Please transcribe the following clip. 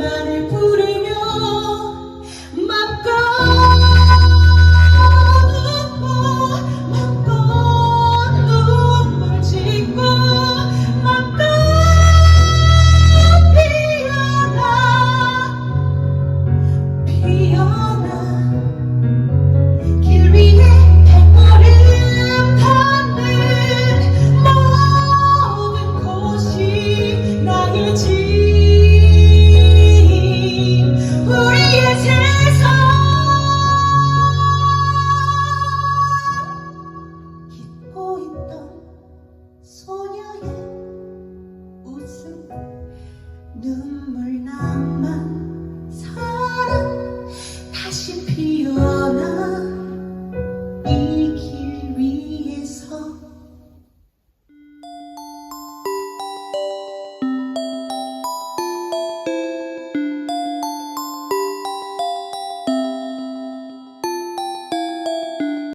manipulate. 눈물 나.